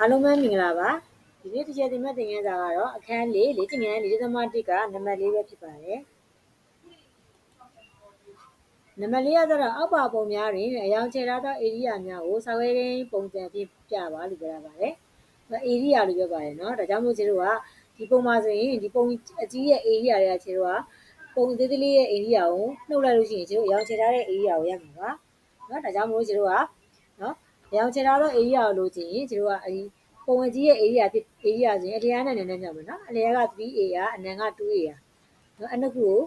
အားလုံးပဲမင်္ဂလာပါဒီနေ့တစ်ချက်ဒီမဲ့သင်ခန်းစာကတော့အခန်း၄လေ့ကျင့်ခန်း၄.၁ကနံပါတ်၄ပဲဖြစ်ပါတယ်နံပါတ်၄ရတော့အောက်ပါပုံများတွင်အယောင်ခြေထားသောဧရိယာများကိုစာဝေးရင်းပုံစံဖြင့်ပြပါလို့ပြောတာပါတယ်ဧရိယာလို့ပြောပါတယ်နော်ဒါကြောင့်မို့ခြေတို့ကဒီပုံမှာဆိုရင်ဒီပုံအကြီးရဲ့ဧရိယာတွေကခြေတို့ကပုံသေးသေးလေးရဲ့ဧရိယာကိုနှုတ်လိုက်လို့ရှိရင်ခြေတို့အယောင်ခြေထားတဲ့ဧရိယာကိုရမှာပါနော်ဒါကြောင့်မို့ခြေတို့ကနော် ရောင်ချထားသော area ကိုလိုချင်ရင်ကျတို့ကအဲဒီပုံဝင်ကြီးရဲ့ area ဖြစ် area ဆိုရင်အလျားနဲ့နည်းနည်းမြောက်မယ်နော်အလျားက 3A အနံက 2A နော်အဲ့နှစ်ခုကို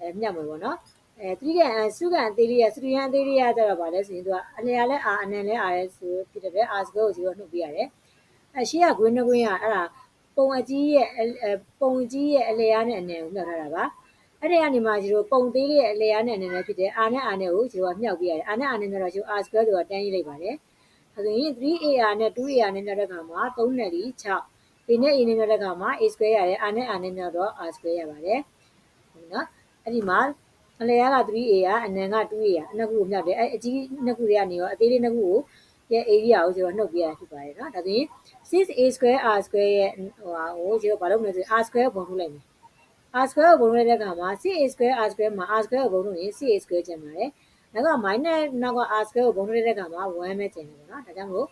အဲမြောက်မယ်ပေါ့နော်အဲ3ကန်စုကန်အသေးလေးရစတူရန်အသေးလေးရကြတော့ဗာလဲဆိုရင်သူကအလျားလဲ R အနံလဲ R လဲဆိုဖြစ်တဲ့အတွက် R square ကိုကျတော့နှုတ်ပြရတယ်အဲရှေ့က green နှကွင်းကအဲ့ဒါပုံအကြီးရဲ့ပုံကြီးရဲ့အလျားနဲ့အနံကိုမြောက်ထားတာပါအဲ့ဒီကနေမှကျတို့ပုံသေးလေးရဲ့အလျားနဲ့အနေနဲ့ဖြစ်တဲ့ R နဲ့ R နဲ့ကိုကျတို့ကမြောက်ပြရတယ် R နဲ့ R နဲ့မြောက်တော့ကျတို့ R square ဆိုတာတန်းရေးလိုက်ပါတယ် ဆိုရင် 3AR နဲ့ 2AR နဲ့မြောက်တဲ့ခါမှာ3နဲ့ဒီ6 A နဲ့ A နဲ့မြောက်တဲ့ခါမှာ A square ရတယ် R နဲ့ R နဲ့မြောက်တော့ R square ရပါတယ်ဟုတ်နော်အဲ့ဒီမှာအလျားက 3A ကအနံက 2A အနှစ်ခုကိုမြောက်တယ်အဲ့အကြီးနှစ်ခုတွေကနေရောအသေးလေးနှစ်ခုကိုရဲ့ area ကိုကျွန်တော်နှုတ်ပြရဖြစ်ပါတယ်နော်ဒါဆိုရင် 6a square r square ရဲ့ဟိုဟာကိုကျွန်တော်ဘာလုပ်မလဲဆိုရင် r square ကိုပုံထုတ်လိုက်မယ် r square ကိုပုံထုတ်လိုက်တဲ့အခါမှာ 6a square r square မှာ r square ကိုပုံထုတ်ရင် 6a square ကျန်ပါတယ် နောက်က minus နောက်က r square ကိုပုံထုတ်တဲ့အခါမှာ1ပဲကျန်တယ်ပေါ့နော်ဒါကြောင့်မို့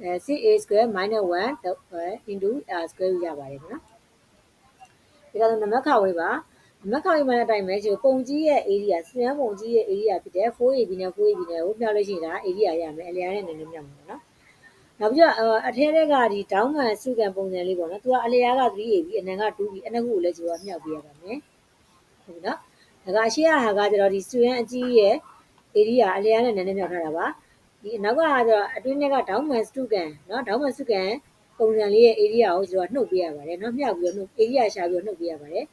အဲ 6a square minus 1 into r square ရပါတယ်ပေါ့နော်ဒါကတော့နံပါတ်ခါဝေးပါနံပါတ်ခါဝေးမှတဲ့အတိုင်းပဲကျပုံကြီးရဲ့ area စရန်ပုံကြီးရဲ့ area ဖြစ်တဲ့ 4ab နဲ့ 4ab နဲ့ကိုပြောင်းလို့ရှိရင်ဒါ area ရမယ်အလျားနဲ့နည်းနည်းမြောက်မှာပေါ့နော်နောက်ပြီးတော့အထဲထဲကဒီတောင်းကန်စုကန်ပုံစံလေးပေါ့နော်သူကအလျားက 3ab အနံက 2b အနှစ်ခုကိုလည်းကျတော့မြောက်ပြရပါမယ်ဟုတ်နော်ဒါကအရှိရဟာကကျတော့ဒီစရန်အကြီးရဲ့ ဒေဒီကအလျားနဲ့နည်းနည်းမြောက်ထားတာပါဒီအနောက်ကကျတော့အတွင်းထဲကဒေါင်းမန်စတုကန်နော်ဒေါင်းမန်စတုကန်ပုံစံလေးရဲ့ area ကိုကျတော့နှုတ်ပေးရပါတယ်နော်မြောက်ပြီးတော့နှုတ် area ရှာပြီးတော့နှုတ်ပေးရပါတယ်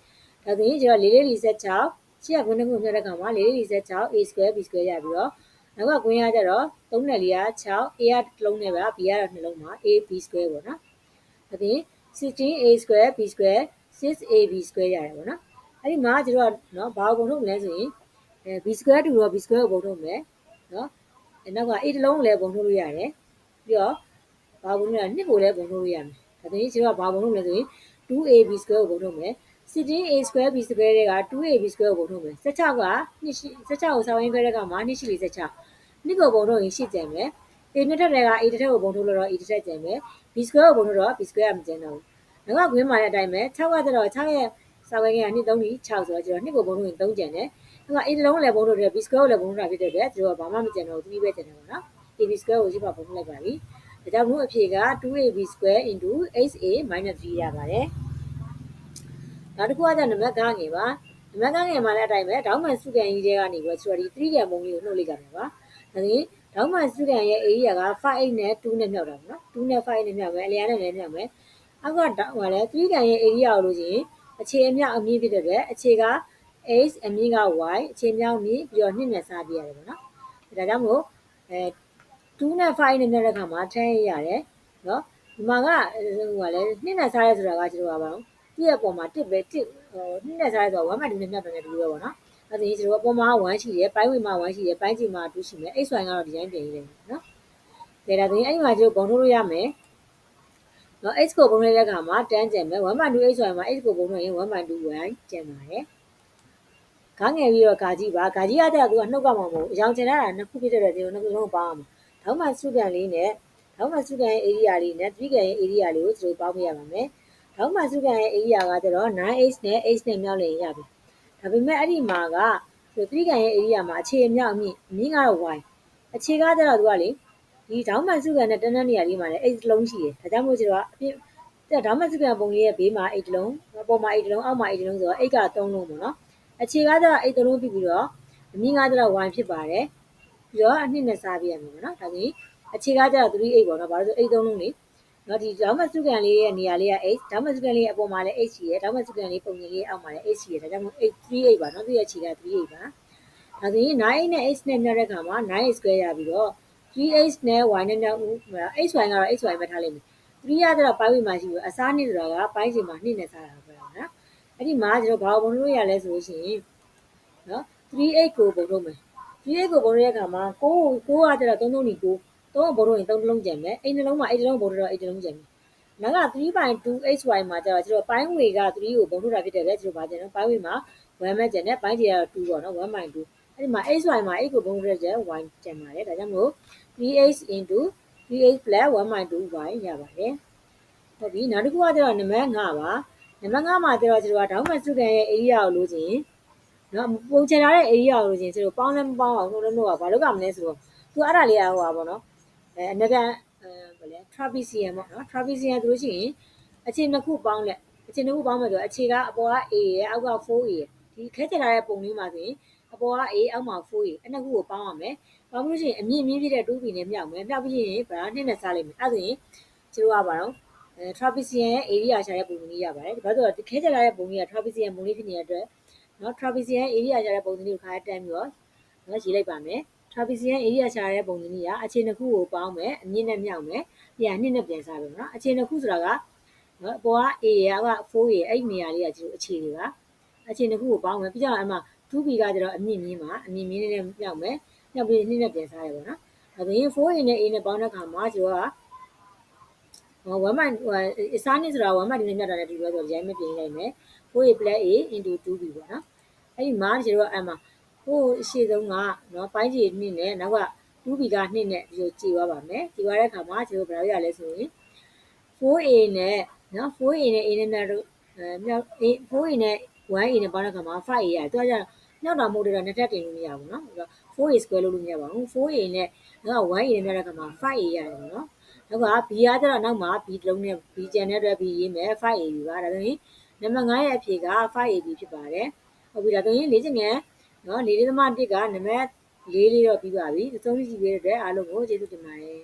ဒါဆိုရင်ကျတော့4446ရှေ့ကခွင်းတစ်ခုမြောက်တဲ့ကောင်မှာ4446 a square b square ရပြီးတော့နောက်ကခွင်းရကျတော့3446 a ကတစ်လုံးနဲ့ပါ b ကတော့နှလုံးမှာ a b square ပေါ့နော်ဒါပြင် 16a square b square 6ab square ရတယ်ပေါ့နော်အဲ့ဒီမှာကျတော့နော်ဘာကိုထုတ်မလဲဆိုရင် အဲ b square တူတော့ b square ကိုပုံထုတ်မယ်နော်အဲနောက်က a တစ်လုံးကိုလည်းပုံထုတ်လို့ရတယ်ပြီးတော့ဘာပုံထုတ်လဲနှစ်ကိုလည်းပုံထုတ်လို့ရမယ်ဒါဆိုရင်ကျွန်တော်ကဘာပုံထုတ်လဲဆိုရင် 2ab square ကိုပုံထုတ်မယ် 16a square b square တွေက 2ab square ကိုပုံထုတ်မယ်16က16ကိုဆောင်းရင်းခွဲတဲ့ကမှာ2ရှိပြီ16နှစ်ကိုပုံထုတ်ရင်ရှိကျန်မယ် a နှစ်ထပ်တွေက a တစ်ထပ်ကိုပုံထုတ်လို့တော့ a တစ်ထပ်ကျန်မယ် b square ကိုပုံထုတ်တော့ b square မကျန်တော့ဘူးနောက်ကခွင်းမှာလည်းအတိုင်းပဲ6ကတည်းက6ရဲ့ဆောင်းရင်းက2 3 6ဆိုတော့ကျွန်တော်နှစ်ကိုပုံထုတ်ရင်3ကျန်တယ် ဒါက a တစ်လုံးလည်းပုံထုတ်တယ် b square ကိုလည်းပုံထုတ်တာဖြစ်တဲ့အတွက်ကျွန်တော်ကဘာမှမကျန်တော့ဘူး3ပဲကျန်တယ်ပေါ့နော်။ ab square ကိုရှိပါပုံထုတ်လိုက်ပါပြီ။ဒါကြောင့်မို့အဖြေက 2ab square 8a 3ရပါတယ်။နောက်တစ်ခုကကျနံပါတ်9ငယ်ပါနံပါတ်9ငယ်မှာလည်းအတိုင်းပဲဒေါင်းမန်စုကန်ကြီးတွေကနေပြီးတော့ဆိုတော့ဒီ3ကန်ပုံလေးကိုနှုတ်လိုက်ကြမယ်ပါဒါဆိုရင်ဒေါင်းမန်စုကန်ရဲ့ area က5နဲ့2နဲ့မြောက်တာပေါ့နော်2နဲ့5နဲ့မြောက်မယ်အလျားနဲ့လည်းမြောက်မယ်အောက်ကဟိုလည်း3ကန်ရဲ့ area ကိုလို့ရှိရင်အခြေအမြအမြင့်ဖြစ်တဲ့အတွက်အခြေက x အမြင့်က y အခြေမြောက်မြင့်ပြီးတော့2နဲ့စားပြရတယ်ပေါ့နော်ဒါကြောင့်မို့အဲ2နဲ့5နဲ့မြောက်တဲ့ခါမှာ10ရတယ်နော်ဒီမှာကဟိုကလည်း2နဲ့စားရဲဆိုတာကကျတော့ပါတော့သူ့ရဲ့ပုံမှာတစ်ပဲတစ်ဟိုနှစ်နဲ့စားရဲဆိုတော့1မှ2နဲ့မြတ်တယ်တူပဲပေါ့နော်အဲ့ဒါကြီးကျွန်တော်ပုံမှာ1ရှိတယ်ပိုင်းဝင်မှာ1ရှိတယ်ပိုင်းကြီးမှာ2ရှိမယ် x y ကတော့ဒီတိုင်းပြင်ရေးတယ်နော်ဒါဒါဆိုရင်အဲ့ဒီမှာကျွန်တော်ပုံထုတ်လို့ရမယ်နော် x ကိုပုံထုတ်တဲ့အခါမှာ10ကျန်မယ်1မှ2 x y မှာ x ကိုပုံထုတ်ရင်1မှ2 y ကျန်ပါတယ် ကားငယ်ပြီးတော့ဂါကြီးပါဂါကြီးရတဲ့သူကနှုတ်ကမှာမဟုတ်အယောင်ချင်တာနှစ်ခုဖြစ်တဲ့တဲ့ဒီနှစ်ခုလုံးပေါင်းအောင်ထောင်းမှစုကန်လေးနဲ့ထောင်းမှစုကန်ရဲ့ area လေးနဲ့3ကန်ရဲ့ area လေးကိုကျွန်တော်ပေါင်းပြရပါမယ်နောက်မှစုကန်ရဲ့ area ကကျတော့ 9h နဲ့ h နဲ့မြောက်လည်ရပြီဒါပေမဲ့အဲ့ဒီမှာက3ကန်ရဲ့ area မှာအခြေအမြောက်အမြင့်အမြင့်ကတော့ y အခြေကကျတော့သူကလေဒီဒေါင်းမှစုကန်နဲ့တန်းတန်းနေရာလေးမှာလည်း h လုံးရှိတယ်ဒါကြောင့်မို့ကျတော့အပြည့်တဲ့ဒေါင်းမှစုကန်ပုံလေးရဲ့ဘေးမှာ h လုံးပေါ်မှာ h လုံးအောက်မှာ h လုံးဆိုတော့ h က3လုံးပေါ့နော် အခြေကကျတော့ h 3လုံးပြီးပြီးတော့အမြင့်ကကျတော့ y ဖြစ်ပါတယ်ပြီးတော့အနှစ်နဲ့စားပြရမယ်ပေါ့နော်ဒါဆိုရင်အခြေကကျတော့3 8ပေါ့နော်ဘာလို့ဆို h 3လုံးလေးနော်ဒီဒေါမတ်စုကန်လေးရဲ့နေရာလေးက h ဒေါမတ်စုကန်လေးရဲ့အပေါ်မှာလည်း h ရှိရယ်ဒေါမတ်စုကန်လေးပုံပြင်လေးအောက်မှာလည်း h ရှိရယ်ဒါကြောင့်မို့ h 38ပါနော်သူရဲ့ခြေက38ပါဒါဆိုရင်9နဲ့ h နဲ့မြောက်တဲ့ခါမှာ9 square ရပြီးတော့ 3h နဲ့ y နဲ့မြောက် hy ကတော့ hy ပဲထားလိုက်မယ်3ရတော့ပိုင်းဝေမှာရှိပြီးအစားနှစ်ဆိုတာကပိုင်းချိန်မှာနှစ်နဲ့စားတာပဲနော် အဲ့ဒီမှာကျွန်တော်ဘာပုံလို့ရလဲဆိုလို့ရှိရင်နော် 3h ကိုပုံထုတ်မယ် 3h ကိုပုံရတဲ့အခါမှာ6 6ကကျတော့3 3 9 9 3ကဘိုးတို့ရင်3လုံးကျန်မယ်အဲ့နှလုံးမှာအဲ့တစ်လုံးဘိုးတို့တော့အဲ့တစ်လုံးကျန်မယ်နောက်က 3.2xy မှာကျတော့ကျွန်တော်ပိုင်းဝေက3ကိုဘုံထုတ်တာဖြစ်တယ်လေကျွန်တော်ဗာကျန်တော့ပိုင်းဝေမှာ1မဲ့ကျန်တယ်ပိုင်းကြီးကတော့2ပေါ့နော်1.2အဲ့ဒီမှာ xy မှာ x ကိုဘုံထုတ်ရကျန် y ကျန်ပါတယ်ဒါကြောင့်မို့ 3x 3x 1.2y ရပါတယ်ဟုတ်ပြီနောက်တစ်ခုကကျတော့နံပါတ်5ပါ နံပါတ်5မှာကျတော့ကျွန်တော်ကဒေါင်းမတ်စတုကန်ရဲ့ area ကိုလို့ချင်းနော်ပုံချင်ထားတဲ့ area ကိုလို့ချင်းကျွန်တော်ပေါင်းလဲမပေါင်းအောင်တို့တို့ကဘာလုပ်ကြမလဲဆိုတော့သူအဲ့ဒါလေးကဟိုပါပေါ့နော်အဲအနကန်အဲဗလဲ trapezium ပေါ့နော် trapezium ဆိုလို့ရှိရင်အခြေနှစ်ခုပေါင်းလက်အခြေနှစ်ခုပေါင်းမယ်ဆိုအခြေကအပေါ်က A ရဲ့အောက်က 4A ရဲ့ဒီခဲချင်ထားတဲ့ပုံလေးမှာဆိုရင်အပေါ်က A အောက်မှာ 4A အဲ့နှစ်ခုကိုပေါင်းရမယ်ပေါင်းလို့ရှိရင်အမြင့်မြင့်ဖြစ်တဲ့ 2B နဲ့မြောက်မယ်မြောက်ပြီးရင်ဗလာနှစ်နဲ့စားလိုက်မယ်အဲ့ဒါဆိုရင်ကျတို့ကပါတော့ အဲ trapezium ရဲ့ area ရှာတဲ့ပုံလေးရပါတယ်ဒါဆိုတော့ခဲချင်ထားတဲ့ပုံလေးက trapezium ပုံလေးဖြစ်နေတဲ့အတွက်နော် trapezium area ရှာတဲ့ပုံလေးကိုခါတန်းပြီးတော့နော်ရေးလိုက်ပါမယ် trapezium area ရှာတဲ့ပုံစံကြီးကအခြေနှစ်ခုကိုပေါင်းမယ်အမြင့်နဲ့မြောက်မယ်ပြန်နှစ်နဲ့ပြန်စားမယ်နော်အခြေနှစ်ခုဆိုတာကနော်အပေါ်က A ရက4ရအဲ့ဒီနေရာလေးကကျိုးအခြေတွေပါအခြေနှစ်ခုကိုပေါင်းမယ်ပြီးကြတော့အမှ 2B ကကျတော့အမြင့်မြင့်ပါအမြင့်မြင့်နဲ့မြောက်မယ်မြောက်ပြီးနှစ်နဲ့ပြန်စားရပါနော်ဒါဆိုရင် 4A နဲ့ A နဲ့ပေါင်းတဲ့အခါမှာကျိုးကဟို 1မိုင်ဟိုအစားနည်းဆိုတာ1မိုင်ဒီနဲ့မြတ်တာနဲ့ဒီလိုဆိုရိုင်းမပြင်လိုက်မယ် 4A + A * 2B ပေါ့နော်အဲ့ဒီမှာကျတော့အမှဟိုအရှိဆုံးကနော်ပိုင်းကြီးနှစ်နဲ့နောက်က 2B ကနှစ်နဲ့ဒီလိုကြည်သွားပါမယ်ကြည်သွားတဲ့အခါမှာကျတော့ဘယ်လိုရလဲဆိုရင် 4A နဲ့နော် 4A နဲ့ A နဲ့မြတ်တို့အဲမြောက် 4A နဲ့ 1A နဲ့ပေါင်းတဲ့အခါမှာ 5A ရတယ်သူကကျတော့မြောက်တာမဟုတ်တော့နှစ်ထပ်တင်လို့မရဘူးနော်အဲ့တော့ 4A square လုပ်လို့မရပါဘူး 4A နဲ့နောက်က 1A နဲ့မြတ်တဲ့အခါမှာ 5A ရတယ်ပေါ့နော် နောက်က B ကကျတော့နောက်မှာ B တစ်လုံးနဲ့ B ကျန်တဲ့အတွက် B ရေးမယ် 5AB ပါဒါဆိုရင်နံပါတ်9ရဲ့အဖြေက 5AB ဖြစ်ပါတယ်ဟုတ်ပြီဒါဆိုရင်လေ့ကျင့်ငယ်နော်၄ .1 ကနံပါတ်၄လေးတော့ပြီးပါပြီအဆုံးကြည့်ပေးတဲ့အတွက်အားလုံးကိုကျေးဇူးတင်ပါတယ်